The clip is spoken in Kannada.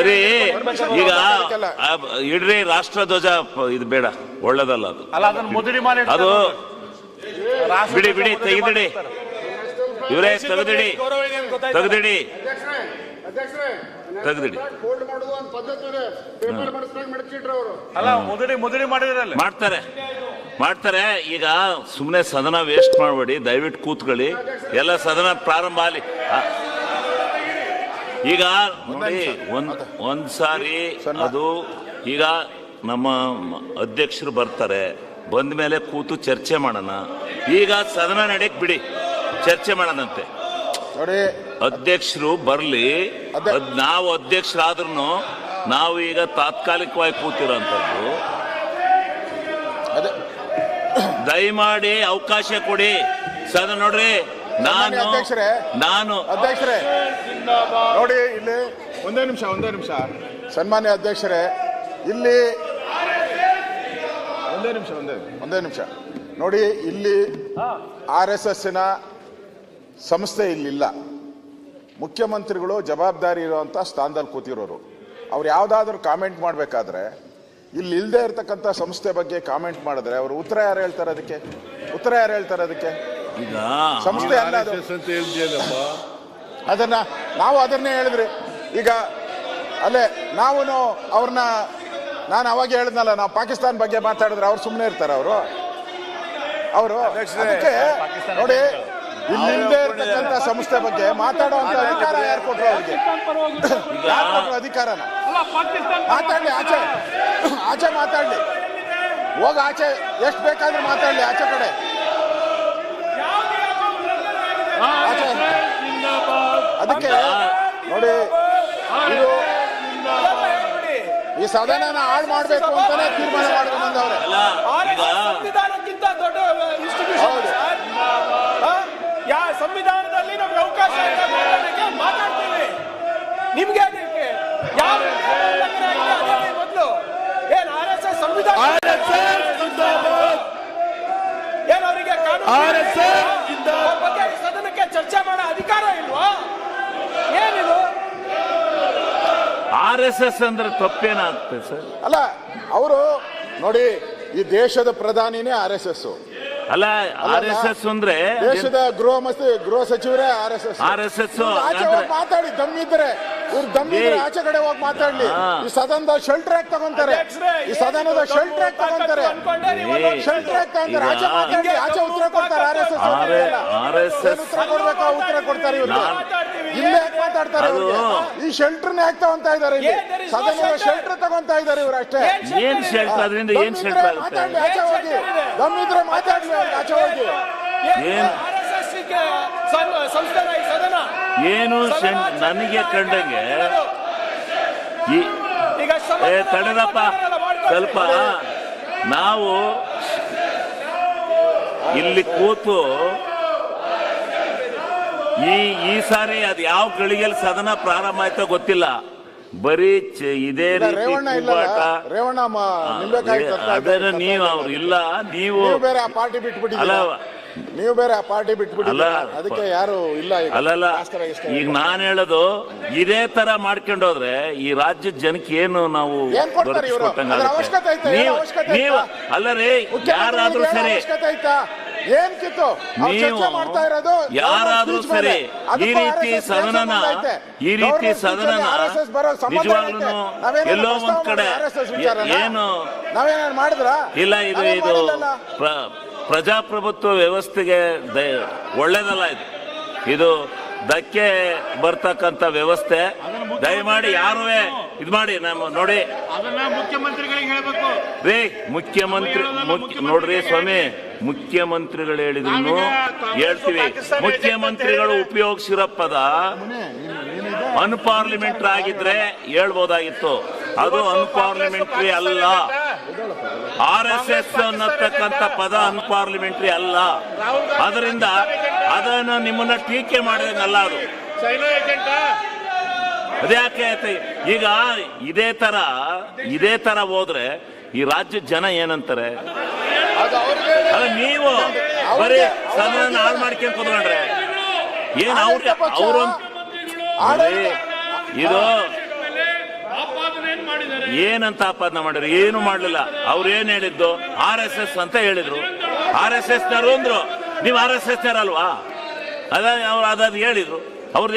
ಸರಿ ಈಗ ಇಡ್ರಿ ರಾಷ್ಟ್ರಧ್ವಜ ಧ್ವಜ ಇದು ಬೇಡ ಒಳ್ಳೇದಲ್ಲ ಅದು ಅದು ಬಿಡಿ ಬಿಡಿ ತೆಗೆದಿಡಿ ಇವರೇ ತೆಗೆದಿಡಿ ತೆಗೆದಿಡಿ ತೆಗೆದಿಡಿ ಫೋಲ್ಡ್ ಮಾಡೋದು ಒಂದು ಪದ್ಧತಿ ಇದೆ ಪೇಪರ್ ಮಾಡಿಸ್ದಾಗ ಮಡಚಿಟ್ರು ಅವರು ಅಲ್ಲ ಮುದುಡಿ ಮುದುಡಿ ಮಾಡಿದ್ರಲ್ಲ ಮಾಡ್ತಾರೆ ಮಾಡ್ತಾರೆ ಈಗ ಸುಮ್ಮನೆ ಸದನ ವೇಸ್ಟ್ ಮಾಡಬೇಡಿ ದಯವಿಟ್ಟು ಕೂತ್ಕೊಳ್ಳಿ ಎಲ್ಲ ಸದನ ಪ್ರಾರಂಭ ಆಗಲಿ ಈಗ ನೋಡಿ ಒಂದ್ ಒಂದ್ ಸಾರಿ ಅದು ಈಗ ನಮ್ಮ ಅಧ್ಯಕ್ಷರು ಬರ್ತಾರೆ ಬಂದ ಮೇಲೆ ಕೂತು ಚರ್ಚೆ ಮಾಡೋಣ. ಈಗ ಸದನ ನಡೆಯಕ್ ಬಿಡಿ ಚರ್ಚೆ ಮಾಡೋಣಂತೆ. ನೋಡಿ. ಅಧ್ಯಕ್ಷರು ಬರ್ಲಿ ಅದ್. ನಾವು ಅಧ್ಯಕ್ಷರಾದ್ರೂ ನಾವು ಈಗ ತಾತ್ಕಾಲಿಕವಾಗಿ ಕೂತಿರೋಂಥದ್ದು. ಅದೇ. ದಯಮಾಡಿ ಅವಕಾಶ ಕೊಡಿ. ಸದನ ನೋಡ್ರಿ. ನಾನು ಅಧ್ಯಕ್ಷರೇ. ನಾನು ಅಧ್ಯಕ್ಷರೇ. ನೋಡಿ ಇಲ್ಲಿ ಒಂದೇ ನಿಮಿಷ ಒಂದೇ ನಿಮಿಷ. ಸನ್ಮಾನ್ಯ ಅಧ್ಯಕ್ಷರೇ ಇಲ್ಲಿ ಒಂದೇ ನಿಮಿಷ ಒಂದೇ ಒಂದೇ ನಿಮಿಷ. ನೋಡಿ ಇಲ್ಲಿ ಆರ್ ಎಸ್ ಎಸ್ಸಿನ ಸಂಸ್ಥೆ ಇಲ್ಲಿಲ್ಲ. ಮುಖ್ಯಮಂತ್ರಿಗಳು ಜವಾಬ್ದಾರಿ ಇರುವಂತ ಸ್ಥಾನದಲ್ಲಿ ಕೂತಿರೋರು. ಅವ್ರು ಯಾವ್ದಾದ್ರು ಕಾಮೆಂಟ್ ಮಾಡಬೇಕಾದ್ರೆ ಇಲ್ಲಿ ಇಲ್ಲದೆ ಇರತಕ್ಕಂಥ ಸಂಸ್ಥೆ ಬಗ್ಗೆ ಕಾಮೆಂಟ್ ಮಾಡಿದ್ರೆ ಅವರು ಉತ್ತರ ಯಾರು ಹೇಳ್ತಾರೆ ಅದಕ್ಕೆ? ಉತ್ತರ ಯಾರು ಹೇಳ್ತಾರೆ ಅದಕ್ಕೆ? ಈಗ ಸಂಸ್ಥೆ ಅಲ್ಲ ಅದು. ಅದನ್ನ ನಾವು ಅದನ್ನೇ ಹೇಳಿದ್ರಿ. ಈಗ ಅಲ್ಲೇ ನಾವು ಅವ್ರನ್ನ ನಾನು ಅವಾಗ ಹೇಳಿದ್ನಲ್ಲ ನಾವು ಪಾಕಿಸ್ತಾನ ಬಗ್ಗೆ ಮಾತಾಡಿದ್ರೆ ಅವ್ರು ಸುಮ್ಮನೆ ಇರ್ತಾರೆ ಅವರು. ಅವರು ಅದಕ್ಕೆ ನೋಡಿ ಇಲ್ಲಿಂದೇ ಇರ್ತಕ್ಕಂಥ ಸಂಸ್ಥೆ ಬಗ್ಗೆ ಮಾತಾಡುವಂತ ಅಧಿಕಾರ ಯಾರು ಕೊಟ್ರು ಅವ್ರಿಗೆ? ಯಾರು ಕೊಟ್ರು ಅಧಿಕಾರನ? ಮಾತಾಡ್ಲಿ ಆಚೆ. ಆಚೆ ಮಾತಾಡ್ಲಿ. ಹೋಗ ಆಚೆ. ಎಷ್ಟು ಬೇಕಾದ್ರೂ ಮಾತಾಡ್ಲಿ ಆಚೆ ಕಡೆ. ಅದಕ್ಕೆ ನೋಡಿ ಈ ಸದನ ಹಾಳು ಮಾಡಬೇಕು ಅಂತಾನೆ ತೀರ್ಮಾನ ಮಾಡ್ಕೊಂಡು ಬಂದವ್ರೆ ಅಲ್ಲ ಈಗ ಸಂವಿಧಾನಕ್ಕಿಂತ ದೊಡ್ಡ ಇನ್ಸ್ಟಿಟ್ಯೂಷನ್ ಹೌದು. ಯಾ ಸಂವಿಧಾನದಲ್ಲಿ ನಮ್ಗೆ ಅವಕಾಶ ಇದೆ ಮಾತಾಡಕ್ಕೆ ಮಾತಾಡ್ತೀವಿ ನಿಮ್ಗೆ ಅದಕ್ಕೆ ಯಾರು ಉಲ್ಲಂಘನೆ ಆಗಿದೆ ಅದೇ ಹೇಳಿ ಮೊದ್ಲು ಏನ್ ಆರ್ ಎಸ್ ಎಸ್ ಸಂವಿಧಾನ ಏನ್ ಅವರಿಗೆ ಎಸ್ ಬಗ್ಗೆ ಸದನಕ್ಕೆ ಚರ್ಚೆ ಮಾಡೋ ಅಧಿಕಾರ ಇಲ್ವಾ? ಏನಿದು? ಆರ್ ಎಸ್ ಎಸ್ ಅಂದ್ರೆ ತಪ್ಪೇನಾಗ್ತದೆ ಸರ್? ಅಲ್ಲ ಅವರು ನೋಡಿ ಈ ದೇಶದ ಪ್ರಧಾನಿನೇ ಆರ್ ಎಸ್ ಎಸ್. ಅಲ್ಲ ಆರ್ ಎಸ್ ಎಸ್ ಅಂದ್ರೆ ದೇಶದ ಗೃಹ ಮಸ್ತಿ ಗೃಹ ಸಚಿವರೇ R S S. R S S ಮಾತಾಡಿ ದಮ್ಮಿದ್ರೆ. ಇವ್ರು ದಮ್ಮಿದ್ರೆ. ಆಚೆ ಕಡೆ ಹೋಗಿ ಮಾತಾಡ್ಲಿ. ಈ ಸದನದ ಶೆಲ್ಟರ್ ಆಗಿ ತಗೊಂತಾರೆ. ಈ ಸದನದ ಶೆಲ್ಟರ್ ಆಗಿ ತಗೊಂತಾರೆ. ಶೆಲ್ಟರ್ ಆಗಿ ತಗೊಂತಾರೆ. ಆಚೆ ಮಾತಾಡಿ ಆಚೆ ಉತ್ತರ ಕೊಡ್ತಾರೆ. R S S R S S ಉತ್ತರ ಕೊಡ್ಬೇಕಾ? ಉತ್ತರ ಕೊಡ್ತಾರೆ ಇವ್ರು ಇಲ್ಲ ಯಾಕೆ ಮಾತಾಡ್ತಾರೆ? ಈ ಶೆಲ್ಟರ್ನ ಯಾಕೆ ತಗೊಂತಾ ಇದಾರೆ ಸದನದ ಶೆಲ್ಟರ್ ತಗೊಂತಾ ಇದಾರೆ ಇವ್ರು ಅಷ್ಟೇ. ಏನ್ ಶೆಲ್ಟರ್ ಅದರಿಂದ ಏನ್ ಶೆಲ್ಟರ್ ಆಚೆ ಹೋಗಿ. ದಮ್ಮಿದ್ರೆ ಮಾತಾಡ್ಲಿ ಆಚೆ ಹೋಗಿ. ಏನ್? RSS ಗೆ ಸಂ- ಸಂಸ್ಥೆನ ಈ ಸದನ. ಏನು ನನಗೆ ಕಂಡಂಗೆ ಈ ಈಗ ಏ ತಡೆದಪ್ಪ ಸ್ವಲ್ಪ ನಾವು ಇಲ್ಲಿ ಕೂತು ಈ ಈ ಸಾರಿ ಅದು ಯಾವ ಗಳಿಗೆಯಲ್ಲಿ ಸದನ ಪ್ರಾರಂಭ ಆಯ್ತೋ ಗೊತ್ತಿಲ್ಲ. ಬರೀ ಚ- ಇದೇ ರೀತಿ. ಅದನ್ನ ನೀವು ಅವ್ರು ಇಲ್ಲ ನೀವು ನೀವು ಬೇರೆ ಪಾರ್ಟಿ ಬಿಟ್ಬಿಟ್ಟಿದ್ದೀರಾ? ಅಲ್ಲ ನೀವು ಬೇರೆ ಆ ಪಾರ್ಟಿ ಬಿಟ್ಬಿಟ್ಟು ಅಲ್ಲ. ಅದಕ್ಕೆ ಯಾರು ಇಲ್ಲ ಈಗ ಅಲ್ಲಲ್ಲ ಇಷ್ಟ ಈಗ ನಾನು ಹೇಳೋದು ಇದೇ ತರ ಮಾಡ್ಕೊಂಡೋದ್ರೆ ಈ ರಾಜ್ಯದ ಜನಕ್ಕೆ ಏನು ನಾವು ಏನ್ ಕೊಡ್ತಾರೆ ಇವ್ರು? ಅದ್ರ ಆಗುತ್ತೆ. ಅವಶ್ಯಕತೆ ಐತಾ? ಏನ್ ನೀವು ಅವಶ್ಯಕತೆ ನೀವು ಐತಾ? ಅಲ್ಲ ರೀ ಯಾರಾದ್ರೂ ಸರಿ ಅವಶ್ಯಕತೆ ಐತಾ ಏನ್ ಕಿತ್ತು ಅವ್ರು ನೀವು ಚರ್ಚೆ ಮಾಡ್ತಾ ಇರೋದು ಯಾರಾದ್ರೂ government speech ಮೇಲೆ. ಸರಿ ಅದಕ್ಕೂ ಈ ರೀತಿ RSS ಗೆ ಸದನನ ಸಂಬಂಧ ಐತೆ. ಈ ರೀತಿ Government speech ಸದನನ ಅಲ್ಲಿ RSS ಬರೋ ಸಂಬಂಧ ನಿಜವಾಗ್ಲೂ. ನಾವೇನಾದ್ರು ಎಲ್ಲೋ ಪ್ರಸ್ತಾವ ಒಂದ್ ಕಡೆ ಮಾಡಿದ್ರಾ RSS ವಿಚಾರನ? ಏನು ನಾವೇನಾದ್ರು ಮಾಡಿದ್ರಾ ಇಲ್ಲ ಇದು ನಾವೇನ್ ಇದು ಮಾಡಿಲ್ಲಲ್ಲ. ಪ್ರ- ಪ್ರಜಾಪ್ರಭುತ್ವ ವ್ಯವಸ್ಥೆಗೆ ದ- ಒಳ್ಳೇದಲ್ಲ ಇದು. ಇದು ಧಕ್ಕೆ ಬರ್ತಕ್ಕಂಥ ವ್ಯವಸ್ಥೆ. ದಯಮಾಡಿ ಯಾರು ಇದು ಮಾಡಿ ನಮ್ಮ ನೋಡಿ. ಅದನ್ನ ಮುಖ್ಯಮಂತ್ರಿಗಳಿಗೆ ಹೇಳ್ಬೇಕು. ರೀ ಮುಖ್ಯಮಂತ್ರಿ ಮುಖ್ಯ- ನೋಡ್ರಿ ಸ್ವಾಮಿ ಮುಖ್ಯಮಂತ್ರಿಗಳು ಹೇಳಿದ್ರು. ಹೇಳ್ತೀವಿ. ಮುಖ್ಯಮಂತ್ರಿಗಳು ಉಪಯೋಗಿಸಿರೋ ಪದ ಅನ್ಪಾರ್ಲಿಮೆಂಟ್ರಿ ಆಗಿದ್ರೆ ಹೇಳ್ಬೋದಾಗಿತ್ತು. ಅದು ಅನ್ಪಾರ್ಲಿಮೆಂಟ್ರಿ ಅಲ್ಲ. ಆರ್ ಎಸ್ ಎಸ್ ಅನ್ನತಕ್ಕಂಥ ಪದ ಅನ್ಪಾರ್ಲಿಮೆಂಟ್ರಿ ಅಲ್ಲ. ಅದರಿಂದ ಅದನ್ನು ನಿಮ್ಮನ್ನ ಟೀಕೆ ಮಾಡಿದಂಗಲ್ಲ ಅದು ಅದ್ಯಾಕೆ ಆಯ್ತು? ಈಗ ಇದೇ ತರ ಇದೇ ತರ ಹೋದ್ರೆ ಈ ರಾಜ್ಯದ ಜನ ಏನಂತಾರೆ? ಅಲ್ಲ ನೀವು ಬರೀ ಸದನ ಹಾಳು ಮಾಡ್ಕೊಂಡು ಕುತ್ಕೊಂಡ್ರೆ ಏನ್ ಅವ್ರ ಆಡಳಿತ ಪಕ್ಷ ಅವರು ಇದು ಏನಂತ ಆಪಾದನೆ ಮಾಡಿದ್ರು? ಏನು ಮಾಡಲಿಲ್ಲ. ಅವ್ರು ಏನ್ ಹೇಳಿದ್ದು? ಆರ್ ಎಸ್ ಎಸ್ ಅಂತ ಹೇಳಿದ್ರು. ಆರ್ ಎಸ್ ಎಸ್ ನರು ಅಂದ್ರು. ನೀವು ಆರ್ ಎಸ್ ಎಸ್ ನರಲ್ವಾ? ಅದ ಅವ್ರು ಅದಾದ್ ಹೇಳಿದ್ರು. ಅವ್ರು